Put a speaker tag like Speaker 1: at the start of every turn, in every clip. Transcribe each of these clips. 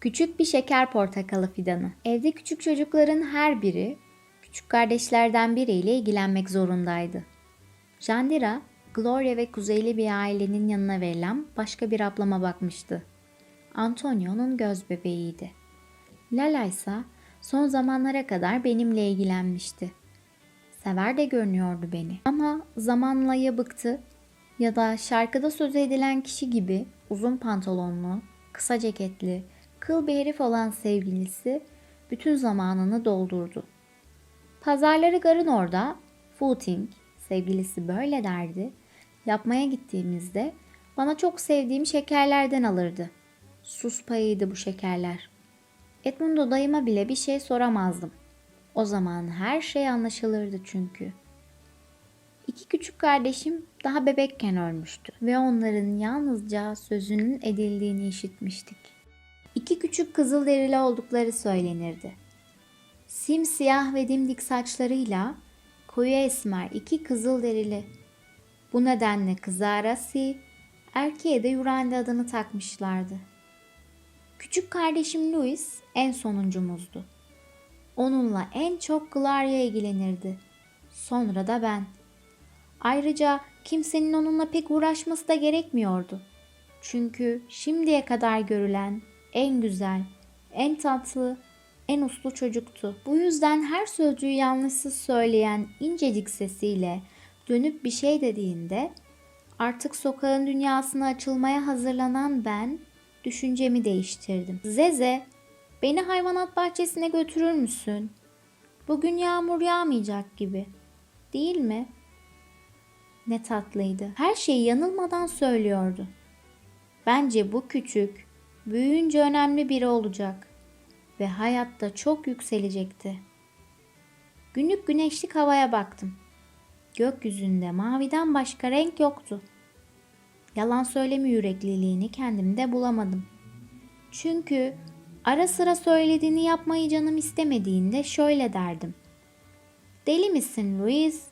Speaker 1: Küçük bir şeker portakalı fidanı. Evde küçük çocukların her biri küçük kardeşlerden biriyle ilgilenmek zorundaydı. Jandira, Gloria ve kuzeyli bir ailenin yanına verilen başka bir ablama bakmıştı. Antonio'nun göz bebeğiydi. Lala ise son zamanlara kadar benimle ilgilenmişti. Sever de görünüyordu beni. Ama zamanla ya bıktı ya da şarkıda söz edilen kişi gibi uzun pantolonlu, kısa ceketli, kıl bir herif olan sevgilisi bütün zamanını doldurdu. Pazarları garın orada footing, sevgilisi böyle derdi, yapmaya gittiğimizde bana çok sevdiğim şekerlerden alırdı. Sus payıydı bu şekerler. Edmundo dayıma bile bir şey soramazdım. O zaman her şey anlaşılırdı çünkü. İki küçük kardeşim daha bebekken ölmüştü ve onların yalnızca sözünün edildiğini işitmiştik. İki küçük kızılderili oldukları söylenirdi. Simsiyah ve dimdik saçlarıyla koyu esmer iki kızılderili. Bu nedenle kıza Arasi, erkeğe de Yurande adını takmışlardı. Küçük kardeşim Louis en sonuncumuzdu. Onunla en çok Gloria ilgilenirdi. Sonra da ben. Ayrıca kimsenin onunla pek uğraşması da gerekmiyordu. Çünkü şimdiye kadar görülen en güzel, en tatlı, en uslu çocuktu. Bu yüzden her sözcüğü yanlışsız söyleyen incecik sesiyle dönüp bir şey dediğinde artık sokağın dünyasına açılmaya hazırlanan ben düşüncemi değiştirdim. Zeze, beni hayvanat bahçesine götürür müsün? Bugün yağmur yağmayacak gibi. Değil mi? Ne tatlıydı. Her şeyi yanılmadan söylüyordu. Bence bu küçük, büyüyünce önemli biri olacak ve hayatta çok yükselecekti. Günlük güneşlik havaya baktım. Gökyüzünde maviden başka renk yoktu. Yalan söyleme yürekliliğini kendimde bulamadım. Çünkü ara sıra söylediğini yapmayı canım istemediğinde şöyle derdim. Deli misin Louise?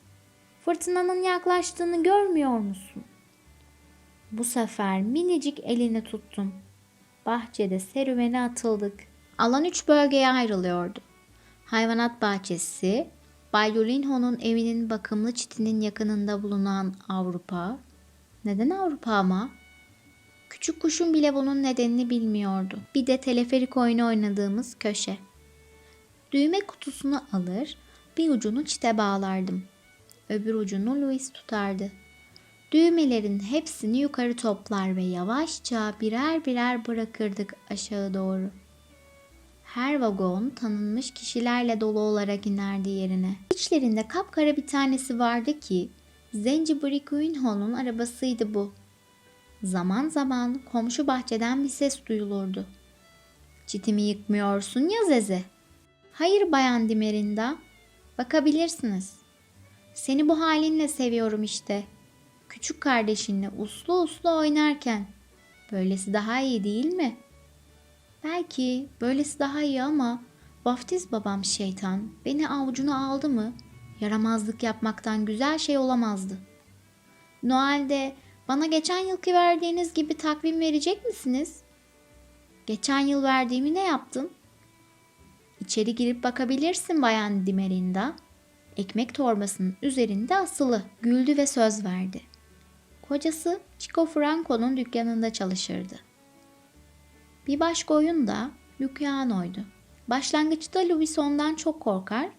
Speaker 1: Fırtınanın yaklaştığını görmüyor musun? Bu sefer minicik elini tuttum. Bahçede serüvene atıldık. Alan üç bölgeye ayrılıyordu. Hayvanat bahçesi, Bay Yolinho'nun evinin bakımlı çitinin yakınında bulunan Avrupa. Neden Avrupa ama? Küçük kuşun bile bunun nedenini bilmiyordu. Bir de teleferik oyunu oynadığımız köşe. Düğme kutusunu alır, bir ucunu çite bağlardım. Öbür ucunu Louis tutardı. Düğmelerin hepsini yukarı toplar ve yavaşça birer birer bırakırdık aşağı doğru. Her vagon tanınmış kişilerle dolu olarak inerdi yerine. İçlerinde kapkara bir tanesi vardı ki Zenci Brickwinho'nun arabasıydı bu. Zaman zaman komşu bahçeden bir ses duyulurdu. Çitimi yıkmıyorsun ya Zeze. Hayır Bayan Dimerinda. Bakabilirsiniz. Seni bu halinle seviyorum işte. Küçük kardeşinle uslu uslu oynarken. Böylesi daha iyi değil mi? Belki böylesi daha iyi ama vaftiz babam şeytan beni avucuna aldı mı yaramazlık yapmaktan güzel şey olamazdı. Noel'de bana geçen yılki verdiğiniz gibi takvim verecek misiniz? Geçen yıl verdiğimi ne yaptın? İçeri girip bakabilirsin Bayan Dimerinda. Ekmek torbasının üzerinde asılı. Güldü ve söz verdi. Kocası Chico Franco'nun dükkanında çalışırdı. Bir başka oyun da Luciano'ydu. Başlangıçta Louis ondan çok korkar,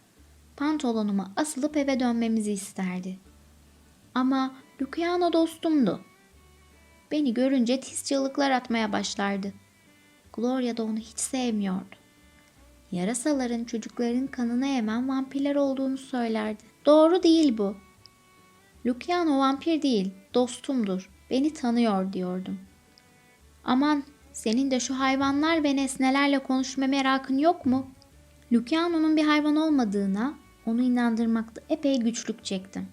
Speaker 1: pantolonuma asılıp eve dönmemizi isterdi. Ama Luciano dostumdu. Beni görünce tiz çığlıklar atmaya başlardı. Gloria da onu hiç sevmiyordu. Yarasaların çocukların kanını emen vampirler olduğunu söylerdi. Doğru değil bu. Luciano vampir değil, dostumdur. Beni tanıyor diyordum. Aman senin de şu hayvanlar ve nesnelerle konuşma merakın yok mu? Luciano'nun bir hayvan olmadığına onu inandırmakta epey güçlük çektim.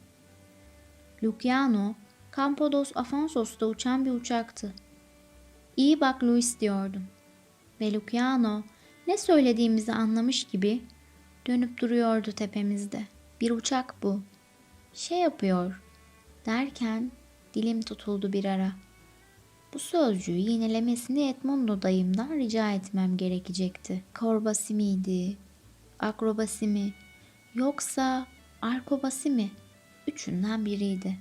Speaker 1: Luciano, Campodos Afonsos'ta uçan bir uçaktı. İyi bak Louis diyordum. Ve Luciano ne söylediğimizi anlamış gibi dönüp duruyordu tepemizde. Bir uçak bu. Şey yapıyor derken dilim tutuldu bir ara. Bu sözcüğü yinelemesini Edmondo dayımdan rica etmem gerekecekti. Korbasi miydi? Akrobasi mi? Yoksa arkobasi mi? Üçünden biriydi.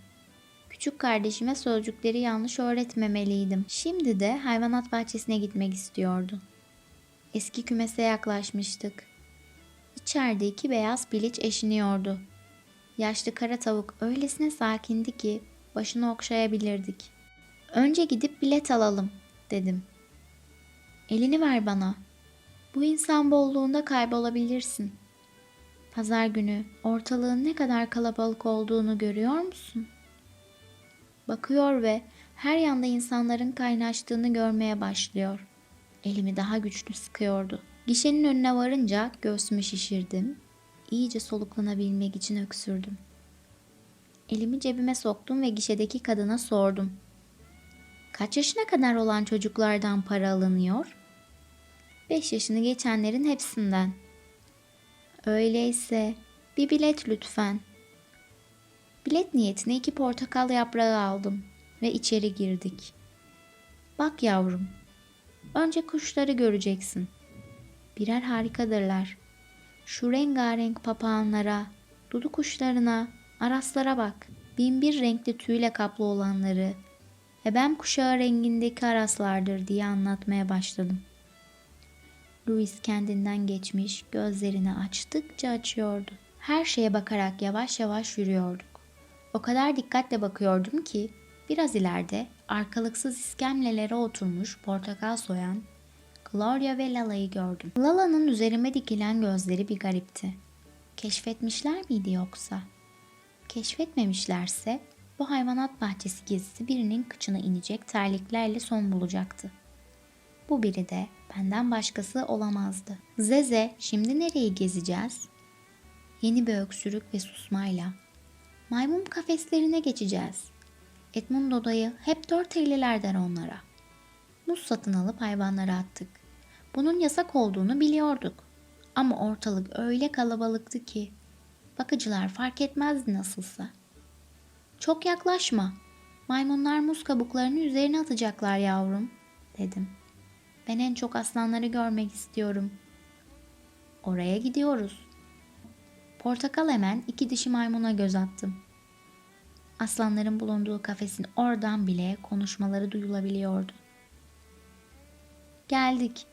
Speaker 1: Küçük kardeşime sözcükleri yanlış öğretmemeliydim. Şimdi de hayvanat bahçesine gitmek istiyordu. Eski kümese yaklaşmıştık. İçeride iki beyaz piliç eşiniyordu. Yaşlı kara tavuk öylesine sakindi ki başını okşayabilirdik. Önce gidip bilet alalım dedim. Elini ver bana. Bu insan bolluğunda kaybolabilirsin. Pazar günü ortalığın ne kadar kalabalık olduğunu görüyor musun? Bakıyor ve her yanda insanların kaynaştığını görmeye başlıyor. Elimi daha güçlü sıkıyordu. Gişenin önüne varınca göğsümü şişirdim. İyice soluklanabilmek için öksürdüm. Elimi cebime soktum ve gişedeki kadına sordum. Kaç yaşına kadar olan çocuklardan para alınıyor? 5 yaşını geçenlerin hepsinden. Öyleyse bir bilet lütfen. Bilet niyetine iki portakal yaprağı aldım ve içeri girdik. Bak yavrum, önce kuşları göreceksin. Birer harikadırlar. Şu rengarenk papağanlara, dudu kuşlarına, araslara bak. Bin bir renkli tüyle kaplı olanları, ebem kuşağı rengindeki araslardır diye anlatmaya başladım. Louis kendinden geçmiş, gözlerini açtıkça açıyordu. Her şeye bakarak yavaş yavaş yürüyorduk. O kadar dikkatle bakıyordum ki biraz ileride arkalıksız iskemlelere oturmuş portakal soyan Gloria ve Lala'yı gördüm. Lala'nın üzerime dikilen gözleri bir garipti. Keşfetmişler miydi yoksa? Keşfetmemişlerse bu hayvanat bahçesi gezisi birinin kıçına inecek terliklerle son bulacaktı. Bu biri de benden başkası olamazdı. Zeze şimdi nereyi gezeceğiz? Yeni bir öksürük ve susmayla. Maymun kafeslerine geçeceğiz. Edmundo dayı hep dört elliler der onlara. Muz satın alıp hayvanlara attık. Bunun yasak olduğunu biliyorduk. Ama ortalık öyle kalabalıktı ki bakıcılar fark etmezdi nasılsa. Çok yaklaşma. Maymunlar muz kabuklarını üzerine atacaklar yavrum, dedim. Ben en çok aslanları görmek istiyorum. Oraya gidiyoruz. Portakal hemen iki dişi maymuna göz attım. Aslanların bulunduğu kafesin oradan bile konuşmaları duyulabiliyordu. Geldik.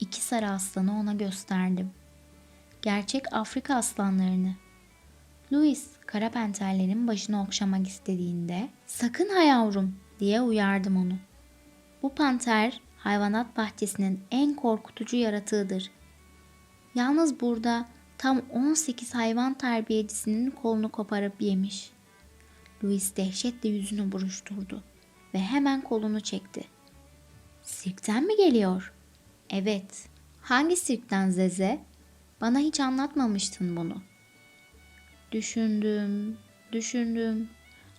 Speaker 1: İki sarı aslanı ona gösterdim. Gerçek Afrika aslanlarını. Louis kara penterlerin başını okşamak istediğinde sakın ha yavrum diye uyardım onu. Bu panter hayvanat bahçesinin en korkutucu yaratığıdır. Yalnız burada tam 18 hayvan terbiyecisinin kolunu koparıp yemiş. Louis dehşetle yüzünü buruşturdu ve hemen kolunu çekti. Sirkten mi geliyor? Evet. Hangi sirkten Zeze? Bana hiç anlatmamıştın bunu. Düşündüm, düşündüm.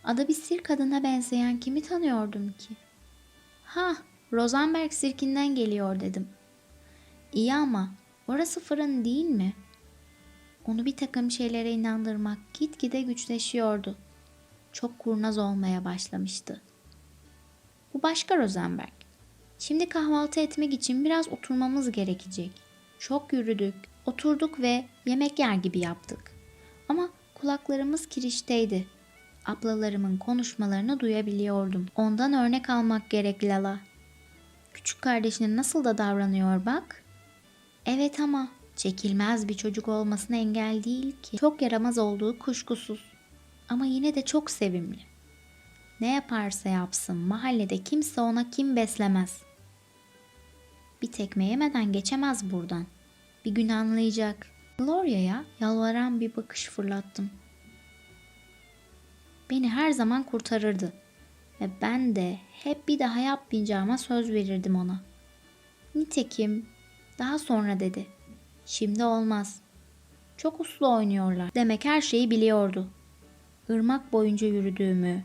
Speaker 1: Adı bir sirk adına benzeyen kimi tanıyordum ki? Ha, Rosenberg sirkinden geliyor dedim. İyi ama orası fırın değil mi? Onu bir takım şeylere inandırmak gitgide güçleşiyordu. Çok kurnaz olmaya başlamıştı. Bu başka Rosenberg. Şimdi kahvaltı etmek için biraz oturmamız gerekecek. Çok yürüdük, oturduk ve yemek yer gibi yaptık. Ama kulaklarımız kirişteydi. Ablalarımın konuşmalarını duyabiliyordum. Ondan örnek almak gerek Lala. Küçük kardeşine nasıl da davranıyor bak. Evet ama çekilmez bir çocuk olmasına engel değil ki. Çok yaramaz olduğu kuşkusuz. Ama yine de çok sevimli. Ne yaparsa yapsın mahallede kimse ona kim beslemez. Bir tekme yemeden geçemez buradan. Bir gün anlayacak. Gloria'ya yalvaran bir bakış fırlattım. Beni her zaman kurtarırdı ve ben de hep bir daha yapmayacağıma söz verirdim ona. Nitekim daha sonra dedi. Şimdi olmaz. Çok uslu oynuyorlar. Demek her şeyi biliyordu. Irmak boyunca yürüdüğümü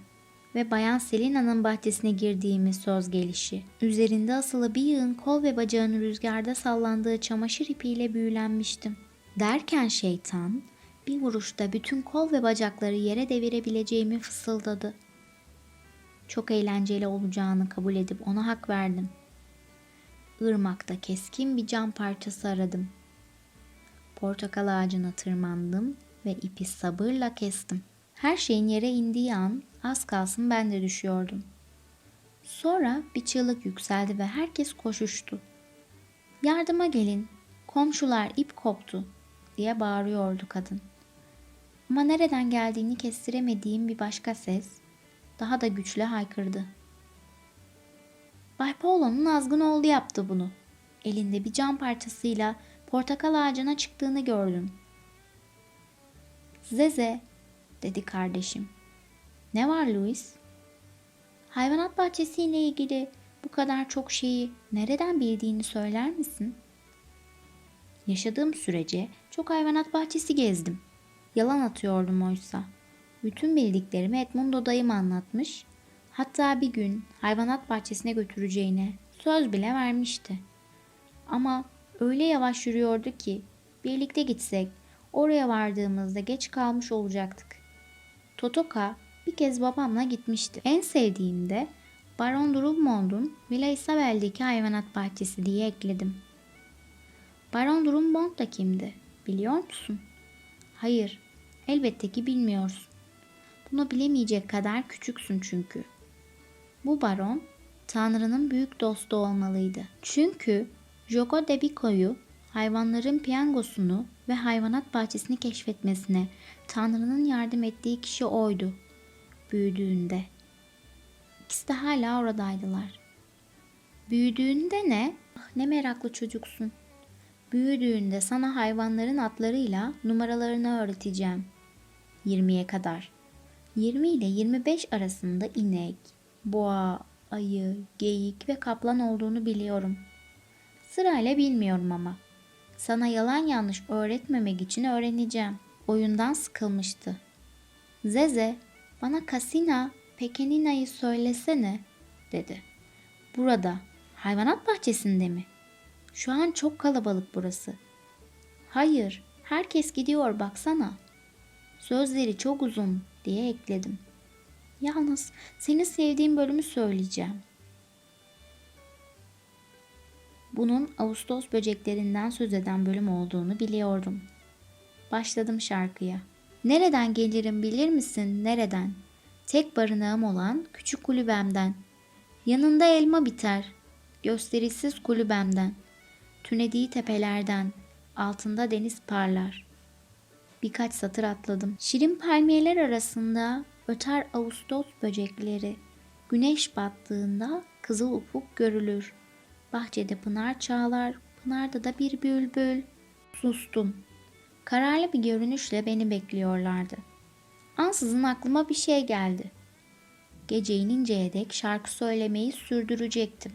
Speaker 1: ve Bayan Selina'nın bahçesine girdiğimi söz gelişi. Üzerinde asılı bir yığın kol ve bacağının rüzgarda sallandığı çamaşır ipiyle büyülenmiştim. Derken şeytan bir vuruşta bütün kol ve bacakları yere devirebileceğimi fısıldadı. çok eğlenceli olacağını kabul edip ona hak verdim. Irmakta keskin bir cam parçası aradım. Portakal ağacına tırmandım ve ipi sabırla kestim. Her şeyin yere indiği an az kalsın ben de düşüyordum. Sonra bir çığlık yükseldi ve herkes koşuştu. Yardıma gelin, komşular ip koptu diye bağırıyordu kadın. Ama nereden geldiğini kestiremediğim bir başka ses daha da güçle haykırdı. Bay Polo'nun azgın oğlu yaptı bunu. Elinde bir cam parçasıyla portakal ağacına çıktığını gördüm. Zeze, dedi kardeşim. Ne var Louis? Hayvanat bahçesiyle ilgili bu kadar çok şeyi nereden bildiğini söyler misin? Yaşadığım sürece çok hayvanat bahçesi gezdim. Yalan atıyordum oysa. Bütün bildiklerimi Edmundo dayım anlatmış. Hatta bir gün hayvanat bahçesine götüreceğine söz bile vermişti. Ama öyle yavaş yürüyordu ki birlikte gitsek oraya vardığımızda geç kalmış olacaktık. Totoka bir kez babamla gitmişti. En sevdiğim de Baron Drummond'un Villa Isabel'deki hayvanat bahçesi diye ekledim. Baron Drummond da kimdi? Biliyor musun? Hayır, elbette ki bilmiyorsun. Bunu bilemeyecek kadar küçüksün çünkü. Bu baron Tanrı'nın büyük dostu olmalıydı. Çünkü Jogo de Bico'yu hayvanların piyangosunu ve hayvanat bahçesini keşfetmesine Tanrı'nın yardım ettiği kişi oydu. Büyüdüğünde. İkisi de hala oradaydılar. Büyüdüğünde ne? Ah, ne meraklı çocuksun. Büyüdüğünde sana hayvanların atlarıyla numaralarını öğreteceğim. 20'ye kadar. 20 ile 25 arasında inek, boğa, ayı, geyik ve kaplan olduğunu biliyorum. Sırayla bilmiyorum ama. Sana yalan yanlış öğretmemek için öğreneceğim. Oyundan sıkılmıştı. Zeze, bana Kasina, Pekenina'yı söylesene, dedi. Burada, hayvanat bahçesinde mi? Şu an çok kalabalık burası. Hayır, herkes gidiyor baksana. Sözleri çok uzun diye ekledim. Yalnız seni sevdiğim bölümü söyleyeceğim. Bunun Ağustos böceklerinden söz eden bölüm olduğunu biliyordum. Başladım şarkıya. Nereden gelirim bilir misin? Nereden? Tek barınağım olan küçük kulübemden. Yanında elma biter. Gösterişsiz kulübemden. Tünediği tepelerden. Altında deniz parlar. Birkaç satır atladım. Şirin palmiyeler arasında öter Ağustos böcekleri. Güneş battığında kızıl ufuk görülür. Bahçede pınar çağlar, pınarda da bir bülbül. Sustum. Kararlı bir görünüşle beni bekliyorlardı. Ansızın aklıma bir şey geldi. Gece ininceye dek şarkı söylemeyi sürdürecektim.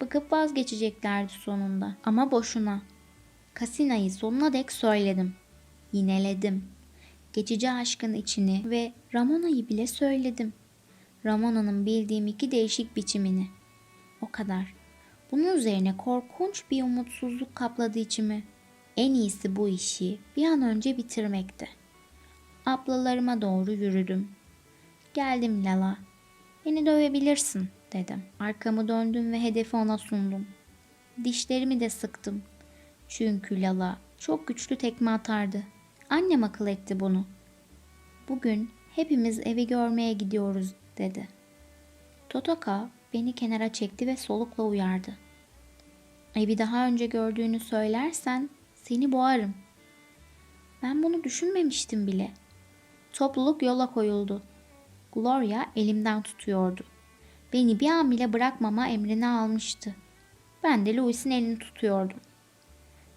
Speaker 1: Bıkıp vazgeçeceklerdi sonunda ama boşuna. Kasina'yı sonuna dek söyledim. Yineledim. Geçici aşkın içini ve Ramona'yı bile söyledim. Ramona'nın bildiğim iki değişik biçimini. O kadar. Bunun üzerine korkunç bir umutsuzluk kapladı içimi. En iyisi bu işi bir an önce bitirmekti. Ablalarıma doğru yürüdüm. Geldim Lala. Beni dövebilirsin dedim. Arkamı döndüm ve hedefi ona sundum. Dişlerimi de sıktım. Çünkü Lala çok güçlü tekme atardı. Annem akıl etti bunu. Bugün hepimiz evi görmeye gidiyoruz dedi. Totoka beni kenara çekti ve solukla uyardı. Evi daha önce gördüğünü söylersen seni boğarım. Ben bunu düşünmemiştim bile. Topluluk yola koyuldu. Gloria elimden tutuyordu. Beni bir an bile bırakmama emrini almıştı. Ben de Louis'in elini tutuyordum.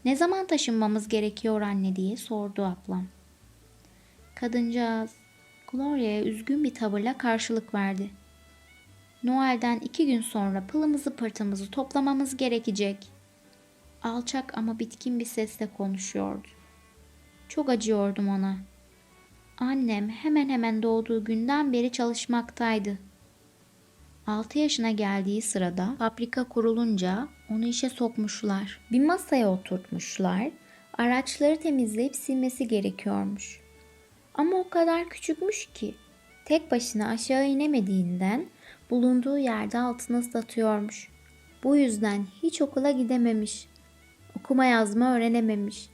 Speaker 1: Ne zaman taşınmamız gerekiyor anne diye sordu ablam. Kadıncağız Gloria'ya üzgün bir tavırla karşılık verdi. Noel'den iki gün sonra pılımızı pırtımızı toplamamız gerekecek. Alçak ama bitkin bir sesle konuşuyordu. Çok acıyordum ona. Annem hemen hemen doğduğu günden beri çalışmaktaydı. 6 yaşına geldiği sırada fabrika kurulunca onu işe sokmuşlar. Bir masaya oturtmuşlar. Araçları temizleyip silmesi gerekiyormuş. Ama o kadar küçükmüş ki tek başına aşağı inemediğinden bulunduğu yerde altını ıslatıyormuş. Bu yüzden hiç okula gidememiş. Okuma yazma öğrenememiş.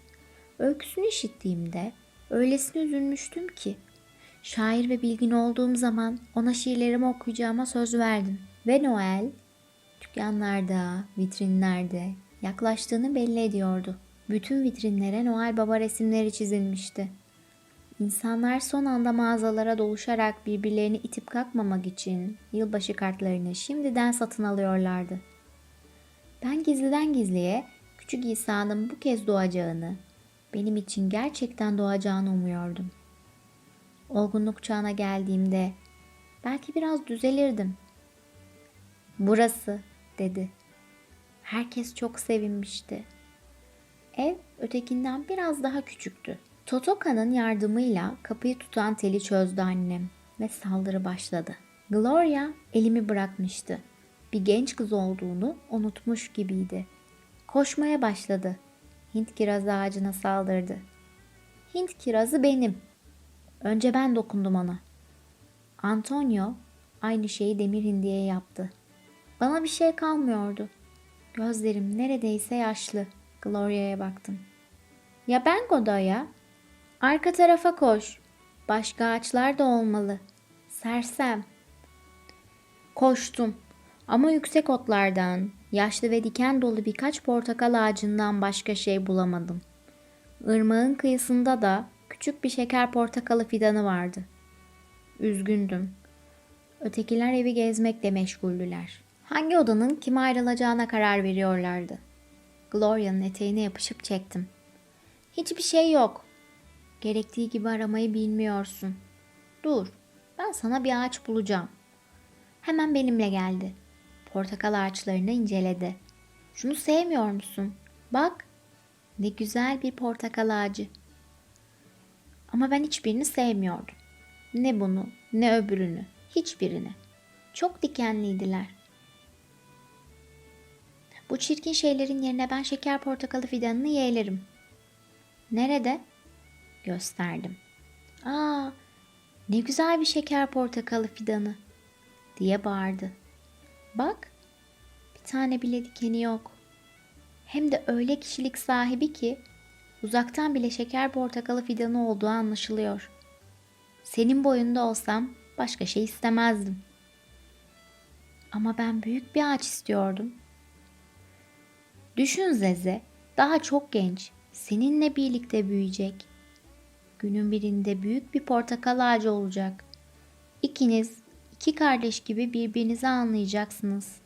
Speaker 1: Öyküsünü işittiğimde öylesine üzülmüştüm ki. Şair ve bilgin olduğum zaman ona şiirlerimi okuyacağıma söz verdim. Ve Noel dükkanlarda, vitrinlerde yaklaştığını belli ediyordu. Bütün vitrinlere Noel Baba resimleri çizilmişti. İnsanlar son anda mağazalara doluşarak birbirlerini itip kalkmamak için yılbaşı kartlarını şimdiden satın alıyorlardı. Ben gizliden gizliye küçük İsa'nın bu kez doğacağını, benim için gerçekten doğacağını umuyordum. Olgunluk çağına geldiğimde belki biraz düzelirdim. Burası dedi. Herkes çok sevinmişti. Ev ötekinden biraz daha küçüktü. Totoka'nın yardımıyla kapıyı tutan teli çözdü annem ve saldırı başladı. Gloria elimi bırakmıştı. Bir genç kız olduğunu unutmuş gibiydi. Koşmaya başladı. Hint kirazı ağacına saldırdı. Hint kirazı benim. Önce ben dokundum ona. Antonio aynı şeyi demir hindiye yaptı. Bana bir şey kalmıyordu. Gözlerim neredeyse yaşlı. Gloria'ya baktım. Ya ben Godoy'a? Arka tarafa koş. Başka ağaçlar da olmalı. Sersem. Koştum. Ama yüksek otlardan, yaşlı ve diken dolu birkaç portakal ağacından başka şey bulamadım. Irmağın kıyısında da küçük bir şeker portakalı fidanı vardı. Üzgündüm. Ötekiler evi gezmekle meşguldüler. Hangi odanın kime ayrılacağına karar veriyorlardı. Gloria'nın eteğine yapışıp çektim. Hiçbir şey yok. Gerektiği gibi aramayı bilmiyorsun. Dur, ben sana bir ağaç bulacağım. Hemen benimle geldi. Portakal ağaçlarını inceledi. Şunu sevmiyor musun? Bak, ne güzel bir portakal ağacı. Ama ben hiçbirini sevmiyordum. Ne bunu, ne öbürünü, hiçbirini. Çok dikenliydiler. Bu çirkin şeylerin yerine ben şeker portakalı fidanını yeğlerim. Nerede? Gösterdim. Aa, ne güzel bir şeker portakalı fidanı diye bağırdı. Bak, bir tane bile dikeni yok. Hem de öyle kişilik sahibi ki uzaktan bile şeker portakalı fidanı olduğu anlaşılıyor. Senin boyunda olsam başka şey istemezdim. Ama ben büyük bir ağaç istiyordum. Düşün Zeze, daha çok genç, seninle birlikte büyüyecek. Günün birinde büyük bir portakal ağacı olacak. İkiniz iki kardeş gibi birbirinizi anlayacaksınız.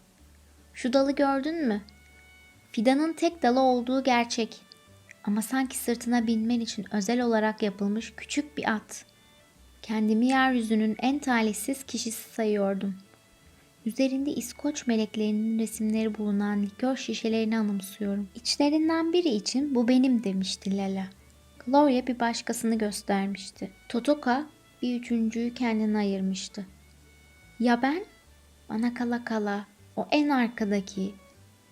Speaker 1: Şu dalı gördün mü? Fidanın tek dalı olduğu gerçek. Ama sanki sırtına binmen için özel olarak yapılmış küçük bir at. Kendimi yeryüzünün en talihsiz kişisi sayıyordum. Üzerinde İskoç meleklerinin resimleri bulunan likör şişelerini anımsıyorum. İçlerinden biri için bu benim demişti Lala. Gloria bir başkasını göstermişti. Totoka bir üçüncüyü kendine ayırmıştı. Ya ben? Bana kala kala o en arkadaki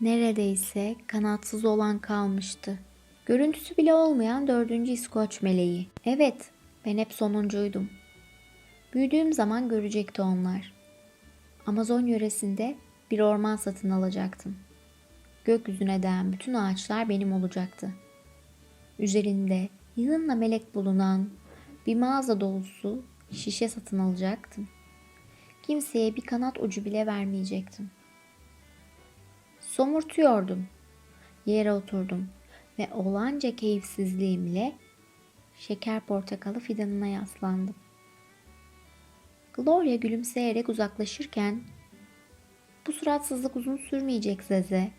Speaker 1: neredeyse kanatsız olan kalmıştı. Görüntüsü bile olmayan dördüncü İskoç meleği. Evet, ben hep sonuncuydum. Büyüdüğüm zaman görecekti onlar. Amazon yöresinde bir orman satın alacaktım. Gökyüzüne değen bütün ağaçlar benim olacaktı. Üzerinde yığınla melek bulunan bir mağaza dolusu şişe satın alacaktım. Kimseye bir kanat ucu bile vermeyecektim. Somurtuyordum. Yere oturdum ve olanca keyifsizliğimle şeker portakalı fidanına yaslandım. Gloria gülümseyerek uzaklaşırken bu suratsızlık uzun sürmeyecek Zeze.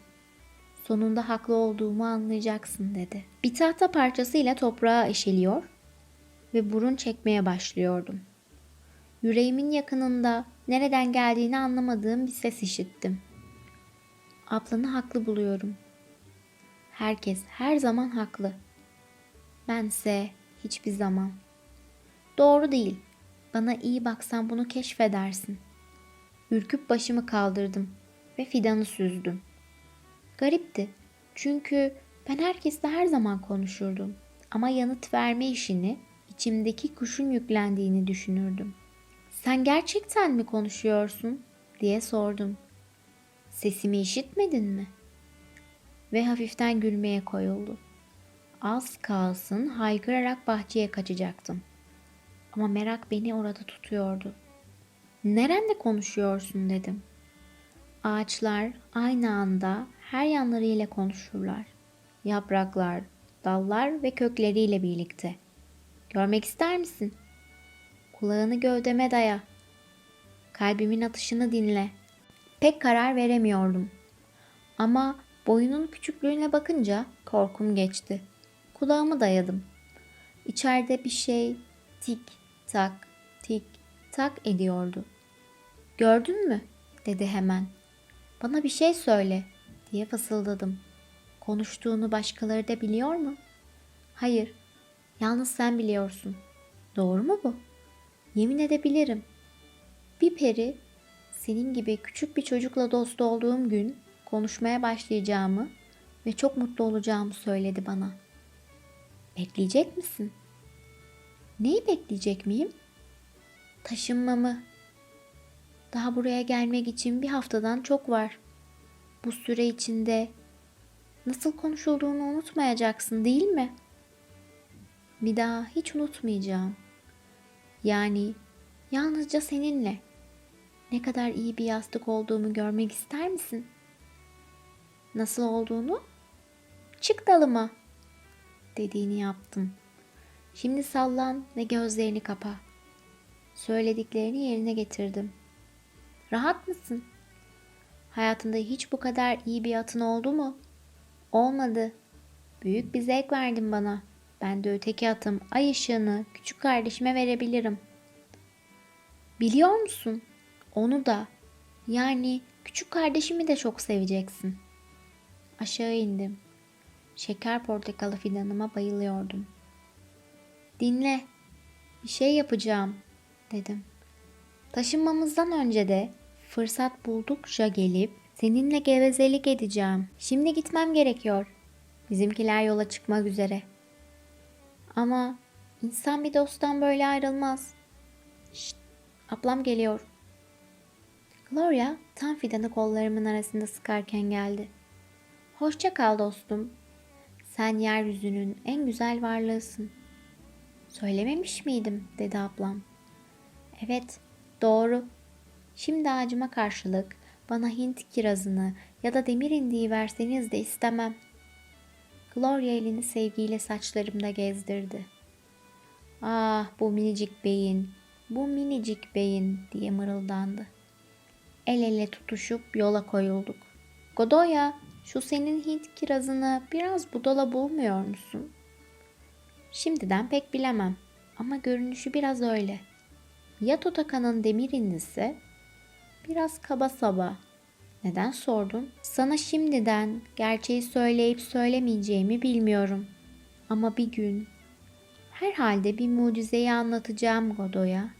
Speaker 1: Sonunda haklı olduğumu anlayacaksın dedi. Bir tahta parçasıyla toprağa eşeliyor ve burun çekmeye başlıyordum. Yüreğimin yakınında nereden geldiğini anlamadığım bir ses işittim. Ablanı haklı buluyorum. Herkes her zaman haklı. Bense hiçbir zaman. Doğru değil. Bana iyi baksan bunu keşfedersin. Ürküp başımı kaldırdım ve fidanı süzdüm. Garipti. Çünkü ben herkesle her zaman konuşurdum. Ama yanıt verme işini içimdeki kuşun yüklendiğini düşünürdüm. Sen gerçekten mi konuşuyorsun? diye sordum. Sesimi işitmedin mi? Ve hafiften gülmeye koyuldu. Az kalsın haykırarak bahçeye kaçacaktım. Ama merak beni orada tutuyordu. Neremle konuşuyorsun dedim. Ağaçlar aynı anda her yanlarıyla konuşurlar. Yapraklar, dallar ve kökleriyle birlikte. Görmek ister misin? Kulağını gövdeme daya. Kalbimin atışını dinle. Pek karar veremiyordum. Ama boyunun küçüklüğüne bakınca korkum geçti. Kulağımı dayadım. İçeride bir şey tik tak tik tak ediyordu. Gördün mü? dedi hemen. Bana bir şey söyle diye fısıldadım. Konuştuğunu başkaları da biliyor mu? Hayır. Yalnız sen biliyorsun. Doğru mu bu? Yemin edebilirim. Bir peri senin gibi küçük bir çocukla dost olduğum gün konuşmaya başlayacağımı ve çok mutlu olacağımı söyledi bana. Bekleyecek misin? Neyi bekleyecek miyim? Taşınmamı. Daha buraya gelmek için bir haftadan çok var. Bu süre içinde nasıl konuşulduğunu unutmayacaksın değil mi? Bir daha hiç unutmayacağım. Yani yalnızca seninle. Ne kadar iyi bir yastık olduğumu görmek ister misin? Nasıl olduğunu? Çık dalıma. Dediğini yaptım. Şimdi sallan ve gözlerini kapa. Söylediklerini yerine getirdim. Rahat mısın? Hayatında hiç bu kadar iyi bir atın oldu mu? Olmadı. Büyük bir zevk verdin bana. Ben de öteki atım ay ışığını küçük kardeşime verebilirim. Biliyor musun? Onu da yani küçük kardeşimi de çok seveceksin. Aşağı indim. Şeker portakalı fidanıma bayılıyordum. Dinle. Bir şey yapacağım dedim. Taşınmamızdan önce de fırsat buldukça gelip seninle gevezelik edeceğim. Şimdi gitmem gerekiyor. Bizimkiler yola çıkmak üzere. Ama insan bir dosttan böyle ayrılmaz. Şşt, ablam geliyor. Gloria tam fidanı kollarımın arasında sıkarken geldi. Hoşça kal dostum. Sen yeryüzünün en güzel varlığısın. Söylememiş miydim? dedi ablam. Evet, doğru. Şimdi ağacıma karşılık bana Hint kirazını ya da demir indiği verseniz de istemem. Gloria elini sevgiyle saçlarımda gezdirdi. Ah bu minicik beyin, bu minicik beyin diye mırıldandı. El ele tutuşup yola koyulduk. Godoya şu senin Hint kirazını biraz budala bulmuyor musun? Şimdiden pek bilemem ama görünüşü biraz öyle. Ya Totaka'nın demir indisi? Biraz kaba saba. Neden sordun? Sana şimdiden gerçeği söyleyip söylemeyeceğimi bilmiyorum. Ama bir gün herhalde bir mucizeyi anlatacağım Godoy'a